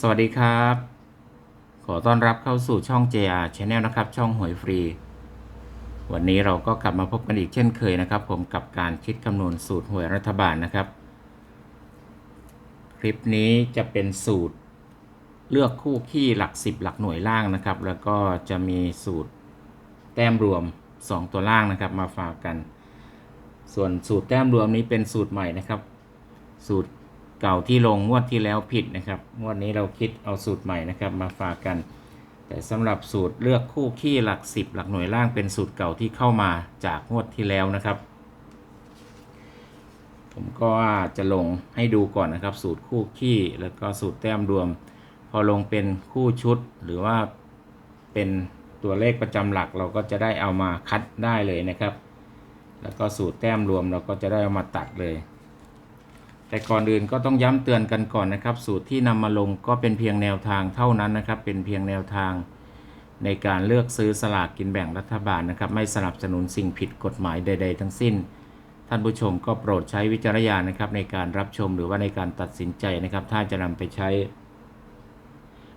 สวัสดีครับ ขอต้อนรับเข้าสู่ช่อง JR Channel นะครับ ช่องหวยฟรี วันนี้เราก็กลับมาพบกันอีกเช่นเคยนะครับ ผมกับการคิดคำนวณสูตรหวยรัฐบาลนะครับ คลิปนี้จะเป็นสูตรเลือกคู่ขี้หลัก 10 หลักหน่วยล่างนะครับ แล้วก็จะมีสูตรแต้มรวม 2 ตัวล่างนะครับ มาฝากกัน ส่วนสูตรแต้มรวมนี้เป็นสูตรใหม่นะครับ สูตร เก่าที่ลงงวดที่แล้วผิดนะครับงวดนี้เราคิดเอาสูตรใหม่นะครับมาฝากกัน แต่สำหรับสูตรเลือกคู่ขี้หลัก 10 หลักหน่วยล่างเป็นสูตรเก่าที่เข้ามาจากงวดที่แล้วนะครับ ผมก็จะลงให้ดูก่อนนะครับ สูตรคู่ขี้แล้วก็สูตรแต้มรวม พอลงเป็นคู่ชุดหรือว่าเป็นตัวเลขประจำหลักเราก็จะได้เอามาคัดได้เลยนะครับ แล้วก็สูตรแต้มรวมเราก็จะได้เอามาตัดเลย แต่ก่อนอื่นก็ต้องย้ำเตือนกันก่อนนะครับ สูตรที่นำมาลงก็เป็นเพียงแนวทางเท่านั้นนะครับ เป็นเพียงแนวทางในการเลือกซื้อสลากกินแบ่งรัฐบาลนะครับ ไม่สนับสนุนสิ่งผิดกฎหมายใด ๆ ทั้งสิ้น ท่านผู้ชมก็โปรดใช้วิจารณญาณนะครับ ในการรับชมหรือว่าในการตัดสินใจนะครับ ถ้าจะนำไปใช้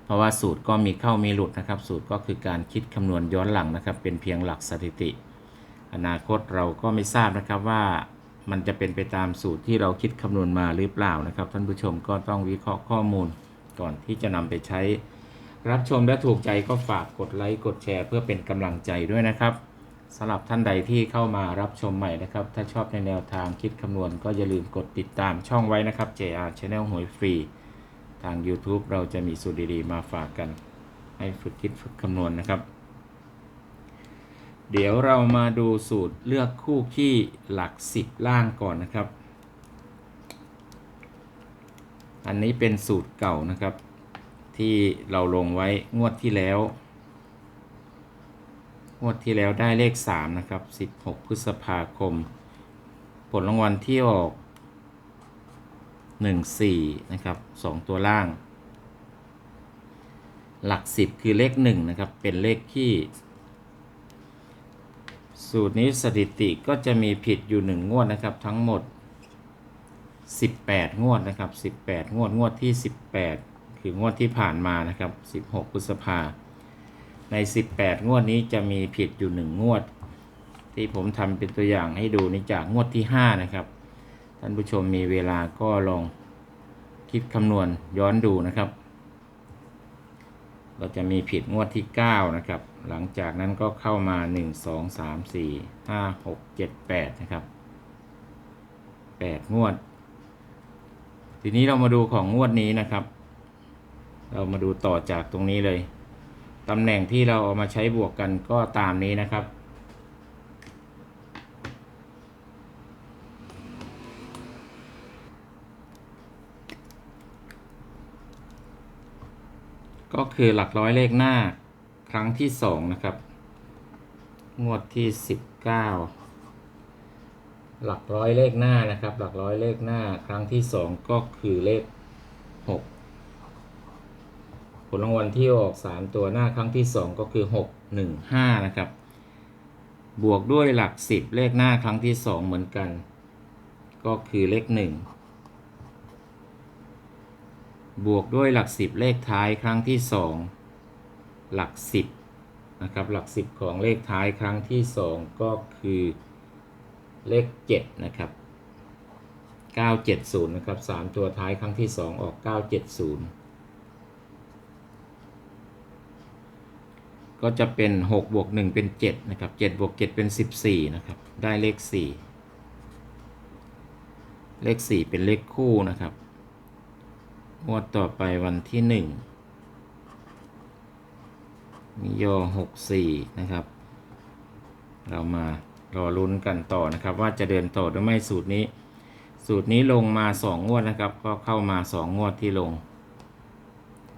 เพราะว่าสูตรก็มีเข้ามีหลุดนะครับ สูตรก็คือการคิดคำนวณย้อนหลังนะครับ เป็นเพียงหลักสถิติ อนาคตเราก็ไม่ทราบนะครับว่า มันจะเป็นไปตามสูตรที่เราคิดคำนวณมาหรือเปล่านะครับ ท่านผู้ชมก็ต้องวิเคราะห์ข้อมูลก่อนที่จะนำไปใช้ รับชมและถูกใจก็ฝากกดไลค์กดแชร์ เพื่อเป็นกำลังใจด้วยนะครับสำหรับท่านใดที่เข้ามารับชมใหม่นะครับ ถ้าชอบในแนวทางคิดคำนวณ ก็อย่าลืมกดติดตามช่องไว้นะครับ JR Channel หวยฟรีทาง YouTube เราจะมีสูตรดีๆมาฝากกัน ให้ฝึกคิดฝึกคำนวณนะครับ เดี๋ยวเรามาดูสูตรเลือกคู่ขี้หลัก 10 ล่างก่อนนะครับ อันนี้เป็นสูตรเก่านะครับ ที่เราลงไว้งวดที่แล้ว งวดที่แล้วได้เลข 3 นะครับ 16 พฤษภาคม ผลรางวัลที่ออก 14 นะครับ 2 ตัวล่าง หลัก 10 คือเลข 1 นะครับ เป็นเลขที่ สูตรนี้สถิติก็จะมีผิดอยู่1งวดนะครับ ทั้งหมด 18 งวดนะครับ 18 งวดงวดที่ 18 คืองวดที่ผ่านมานะครับ 16พฤษภาใน 18 งวดนี้จะมีผิดอยู่1งวด ที่ผมทำเป็นตัวอย่างให้ดูนี่จากงวดที่ 5 นะครับ ท่านผู้ชมมีเวลาก็ลองคิดคำนวณย้อนดูนะครับ เราจะมีผิดงวดที่ 9 นะครับ หลังจากนั้นก็เข้ามา 1 2 3 4 5 6 7 8 นะครับ 8 งวด ทีนี้เรามาดูของงวดนี้นะครับ เรามาดูต่อจากตรงนี้เลย ตำแหน่งที่เราเอามาใช้บวกกันก็ตามนี้นะครับ ก็คือหลักร้อยเลขหน้าครั้งที่สองนะครับ งวดที่สิบเก้าหลักร้อยเลขหน้านะครับ หลักร้อยเลขหน้าครั้งที่สองก็คือเลขหกผลรางวัลที่ออกสามตัวหน้าครั้งที่สองก็คือหกหนึ่งห้านะครับ บวกด้วยหลักสิบเลขหน้าครั้งที่สองเหมือนกัน ก็คือเลขหนึ่ง บวกด้วยหลักสิบเลขท้ายครั้งที่สองหลักสิบนะครับหลักสิบของเลขท้ายครั้งที่สองก็คือเลขเจ็ดนะครับเก้าเจ็ดศูนย์นะครับสามตัวท้ายครั้งที่สองออกเก้าเจ็ดศูนย์ก็จะเป็นหกบวกหนึ่งเป็นเจ็ดนะครับเจ็ดบวกเจ็ดเป็นสิบสี่นะครับ ได้เลขสี่เลขสี่เป็นเลขคู่นะครับ งวดต่อไปวันที่หนึ่งมิโยหกสี่นะครับ เรามารอลุ้นกันต่อนะครับ ว่าจะเดินต่อหรือไม่สูตรนี้ สูตรนี้ลงมาสองงวดนะครับ ก็เข้ามาสองงวดที่ลง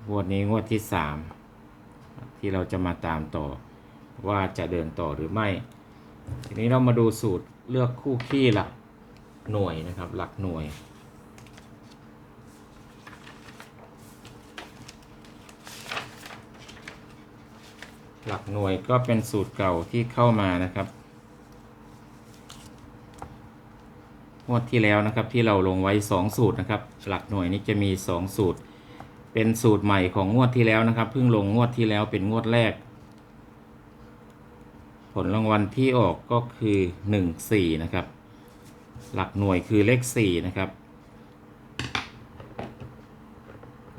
งวดนี้งวดที่สามที่เราจะมาตามต่อว่าจะเดินต่อหรือไม่ ทีนี้เรามาดูสูตรเลือกคู่ขี้หลักหน่วยนะครับ หลักหน่วย หลักหน่วยก็เป็นสูตรเก่าที่เข้ามานะครับงวดที่แล้วนะครับที่เราลงไว้ 2 สูตรนะครับ หลักหน่วยนี้จะมี 2 สูตร เป็นสูตรใหม่ของงวดที่แล้วนะครับเพิ่งลงงวดที่แล้วเป็นงวดแรก ผลรางวัลที่ออกก็คือหนึ่งสี่นะครับ หลักหน่วยคือเลขสี่นะครับ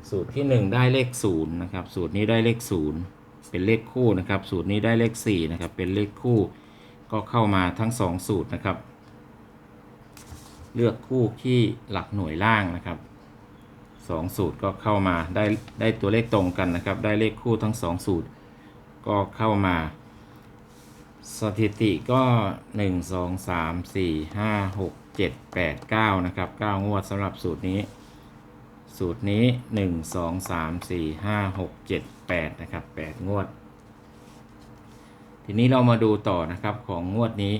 สูตรที่หนึ่งได้เลขศูนย์นะครับ สูตรนี้ได้เลขศูนย์ เป็นเลขคู่นะครับ สูตรนี้ได้เลขสี่นะครับ เป็นเลขคู่ ก็เข้ามาทั้งสองสูตรนะครับ เลือกคู่ที่หลักหน่วยล่างนะครับสองสูตรก็เข้ามาได้ได้ตัวเลขตรงกันนะครับ ได้เลขคู่ทั้งสองสูตร ก็เข้ามา สถิติก็ 1 2 3 4 5 6 7 8 9 นะครับ 9 งวดสำหรับสูตรนี้ สูตรนี้ 1 2 3 4 5 6 7 8 นะครับ 8 งวด ทีนี้เรามาดูต่อนะครับของงวดนี้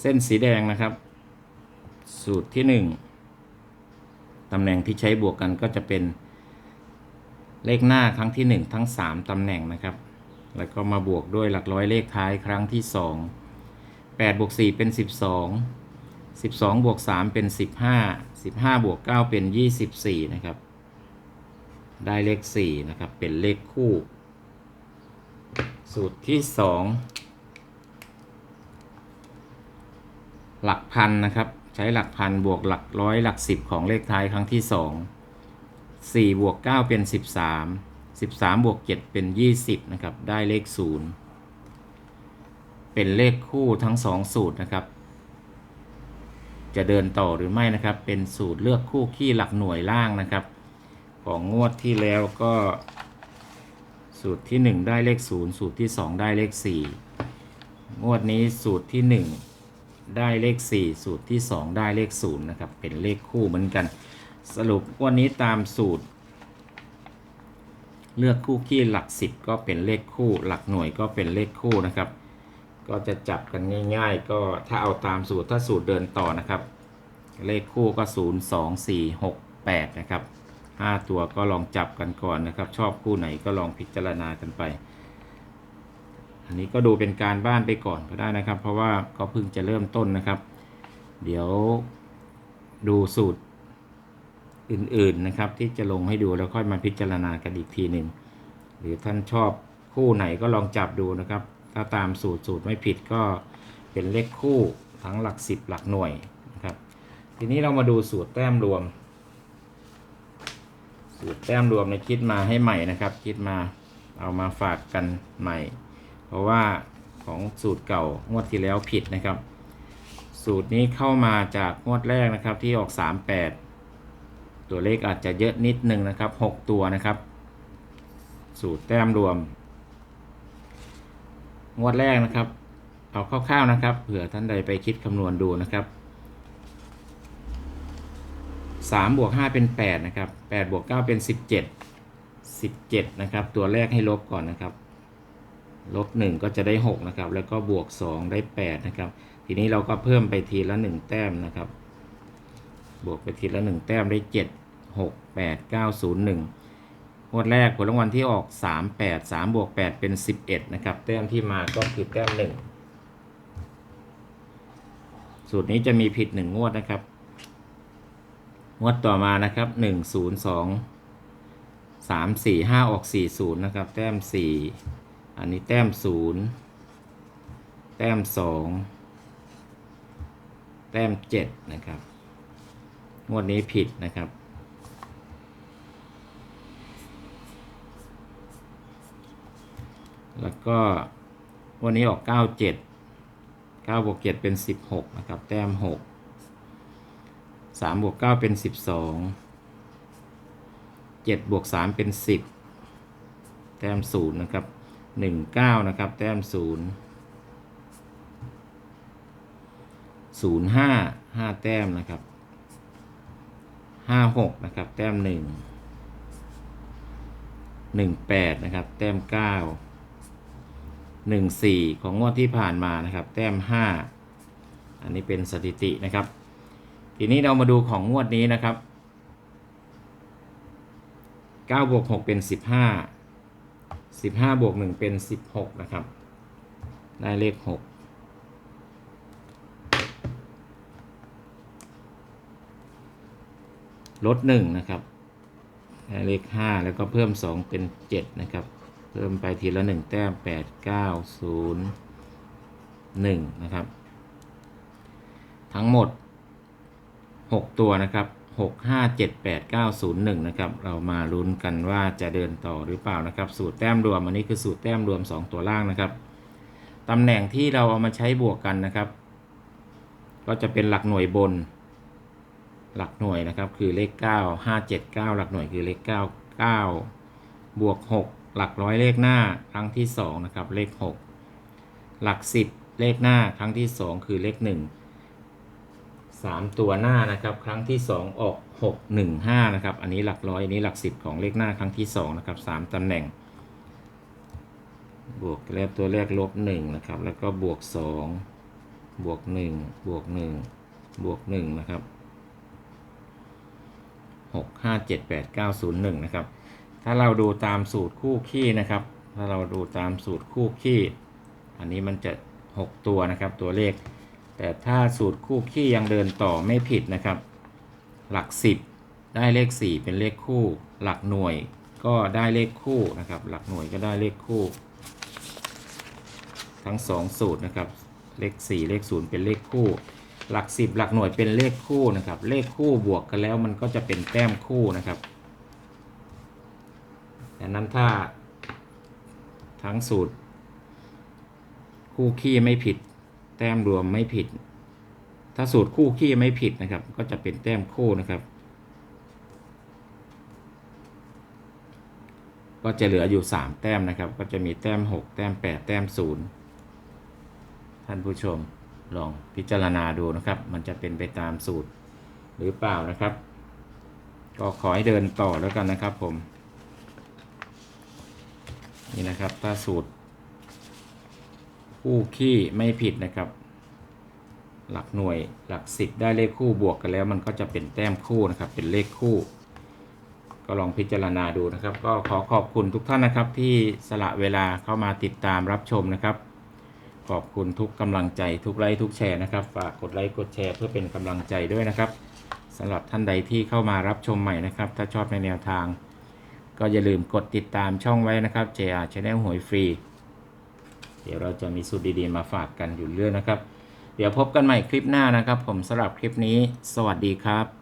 เส้นสีแดงนะครับ สูตรที่หนึ่งตำแหน่งที่ใช้บวกกันก็จะเป็น เลขหน้าครั้งที่หนึ่งทั้งสามตำแหน่งนะครับ แล้วก็มาบวกด้วยหลักร้อยเลขท้ายครั้งที่สองแปดบวกสี่เป็นสิบสองสิบสองบวกสามเป็นสิบห้าสิบห้าบวกเก้าเป็นยี่สิบสี่นะครับ ได้เลขสี่นะครับ เป็นเลขคู่ สูตรที่สองหลักพันนะครับ ใช้หลักพันบวกหลักร้อยหลักสิบของเลขท้ายครั้งที่ส องสี่บวกเก้าเป็นสิบสามสิบสามบวกเจ็ดเป็นยี่สิบนะครับได้เลขศูนย์เป็นเลขคู่ทั้งสองสูตรนะครับ จะเดินต่อหรือไม่นะครับ เป็นสูตรเลือกคู่ขี้หลักหน่วยล่างนะครับ ของงวดที่แล้วก็ สูตรที่หนึ่งได้เลขศูนย์สูตรที่สองได้เลขสี่งวดนี้สูตรที่หนึ่งได้เลข 4 สูตรที่ 2 ได้เลข 0 นะครับ เป็นเลขคู่เหมือนกัน สรุปวันนี้ตามสูตร เลือกคู่ขี้หลัก 10 ก็เป็นเลขคู่ หลักหน่วยก็เป็นเลขคู่นะครับ ก็จะจับกันง่าย ๆ ก็ถ้าเอาตามสูตรถ้าสูตรเดินต่อนะครับ เลขคู่ก็ 0 2 4 6 8 นะครับ 5 ตัวก็ลองจับกันก่อนนะครับ ชอบคู่ไหนก็ลองพิจารณากันไป อันนี้ก็ดูเป็นการบ้านไปก่อนก็ได้นะครับ เพราะว่าก็เพิ่งจะเริ่มต้นนะครับ เดี๋ยวดูสูตร อื่นๆนะครับ ที่จะลงให้ดูแล้วค่อยมาพิจารณากันอีกทีหนึ่งหรือท่านชอบคู่ไหนก็ลองจับดูนะครับ ถ้าตามสูตรสูตรไม่ผิดก็เป็นเลขคู่ทั้งหลักสิบหลักหน่วยนะครับ ทีนี้เรามาดูสูตรแต้มรวม สูตรแต้มรวมในคิดมาให้ใหม่นะครับ คิดมาเอามาฝากกันใหม่ เพราะว่าของสูตรเก่างวดที่แล้วผิดนะครับ สูตรนี้เข้ามาจากงวดแรกนะครับที่ออก 38 ตัวเลขอาจจะเยอะนิดนึงนะครับ 6 ตัวนะครับ สูตรแต้มรวม งวดแรกนะครับ เอาคร่าวๆนะครับ เผื่อท่านใดไปคิดคำนวณดูนะครับ3บวก5เป็น8นะครับ8บวก9เป็น 17 17นะครับตัวแรกให้ลบก่อนนะครับลบหนึ่งก็จะได้หกนะครับแล้วก็บวกสองได้แปดนะครับทีนี้เราก็เพิ่มไปทีละหนึ่งแต้มนะครับ บวกไปทีละหนึ่งแต้มได้เจ็ดหกแปดเก้าศูนย์หนึ่งงวดแรกผลรางวัลที่ออกสามแปดสามบวกแปดเป็นสิบเอ็ดนะครับ แต้มที่มาก็คือแต้มหนึ่งสูตรนี้จะมีผิดหนึ่งงวดนะครับ งวดต่อมานะครับหนึ่งศูนย์สองสามสี่ห้าออกสี่ศูนย์นะครับ แต้มสี่อันนี้แต้มศูนย์แต้มสองแต้มเจ็ดนะครับ งวดนี้ผิดนะครับ แล้วก็วันนี้ออกเก้าเจ็ดเก้าบวกเจ็ดเป็นสิบหกนะครับ แต้มหกสามบวกเก้าเป็นสิบสองเจ็ดบวกสามเป็นสิบแต้มศูนย์นะครับหนึ่งเก้านะครับ แต้มศูนย์ศูนย์ห้าห้าแต้มนะครับห้าหกนะครับ แต้มหนึ่งหนึ่งแปดนะครับ แต้มเก้าหนึ่งสี่ของงวดที่ผ่านมานะครับ แต้มห้าอันนี้เป็นสถิตินะครับ ทีนี้เรามาดูของงวดนี้นะครับเก้าบวกหกเป็นสิบห้าสิบห้าบวกหนึ่งเป็นสิบหกนะครับ ได้เลขหกลดหนึ่งนะครับได้เลขห้าแล้วก็เพิ่มสองเป็นเจ็ดนะครับ เพิ่มไปทีละหนึ่งแต้มแปดเก้าศูนย์หนึ่งนะครับ ทั้งหมด6ตัวนะครับ6 5 7 8 9 0 1นะครับ เรามาลุ้นกันว่าจะเดินต่อหรือเปล่านะครับ สูตรแต้มรวม อันนี้คือสูตรแต้มรวม2ตัวล่างนะครับตำแหน่งที่เราเอามาใช้บวกกันนะครับ ก็จะเป็นหลักหน่วยบน หลักหน่วยนะครับ คือเลข 9 5 7 9 หลักหน่วยคือเลข 9 9 บวก 6 หลักร้อยเลขหน้าครั้งที่2นะครับเลข 6 หลัก 10 เลขหน้าครั้งที่ 2 คือเลข1สามตัวหน้านะครับครั้งที่สองออกหกหนึ่งห้านะครับอันนี้หลักร้อยอันนี้หลักสิบของเลขหน้าครั้งที่สองนะครับสามตำแหน่ง บวกแล้วตัวแรกลบหนึ่งนะครับแล้วก็บวกสองบวกหนึ่งบวกหนึ่งบวกหนึ่งนะครับหกห้าเจ็ดแปดเก้าศูนย์หนึ่งนะครับ ถ้าเราดูตามสูตรคู่ขี้นะครับ ถ้าเราดูตามสูตรคู่ขี้ อันนี้มันจะหกตัวนะครับ ตัวเลข แต่ถ้าสูตรคู่ขี้ยังเดินต่อไม่ผิดนะครับ หลัก 10 ได้เลข 4 เป็นเลขคู่ หลักหน่วยก็ได้เลขคู่นะครับ หลักหน่วยก็ได้เลขคู่ ทั้ง 2 สูตรนะครับ เลข 4 เลข 0 เป็นเลขคู่ หลัก 10 หลักหน่วยเป็นเลขคู่นะครับ เลขคู่บวกกันแล้วมันก็จะเป็นแต้มคู่นะครับ ดังนั้นถ้า ทั้งสูตร คู่ขี้ไม่ผิด แต้มรวมไม่ผิด ถ้าสูตรคู่ขี้ไม่ผิดนะครับ ก็จะเป็นแต้มคู่นะครับ ก็จะเหลืออยู่ 3 แต้มนะครับ ก็จะมีแต้ม 6 แต้ม 8 แต้ม 0 ท่านผู้ชมลองพิจารณาดูนะครับ มันจะเป็นไปตามสูตรหรือเปล่านะครับ ก็ขอให้เดินต่อแล้วกันนะครับผม นี่นะครับ ถ้าสูตร คู่ขี้ไม่ผิดนะครับ หลักหน่วยหลักสิบได้เลขคู่บวกกันแล้ว มันก็จะเป็นแต้มคู่นะครับ เป็นเลขคู่ ก็ลองพิจารณาดูนะครับ ก็ขอขอบคุณทุกท่านนะครับ ที่สละเวลาเข้ามาติดตามรับชมนะครับ ขอบคุณทุกกำลังใจทุกไลค์ทุกแชร์นะครับฝากกดไลค์กดแชร์เพื่อเป็นกำลังใจด้วยนะครับสำหรับท่านใดที่เข้ามารับชมใหม่นะครับ ถ้าชอบในแนวทาง ก็อย่าลืมกดติดตามช่องไว้นะครับ JR Channel หวยฟรี เดี๋ยวเราจะมีสูตรดีๆมาฝากกันอยู่เรื่อยนะครับ เดี๋ยวพบกันใหม่คลิปหน้านะครับ ผมสำหรับคลิปนี้ สวัสดีครับ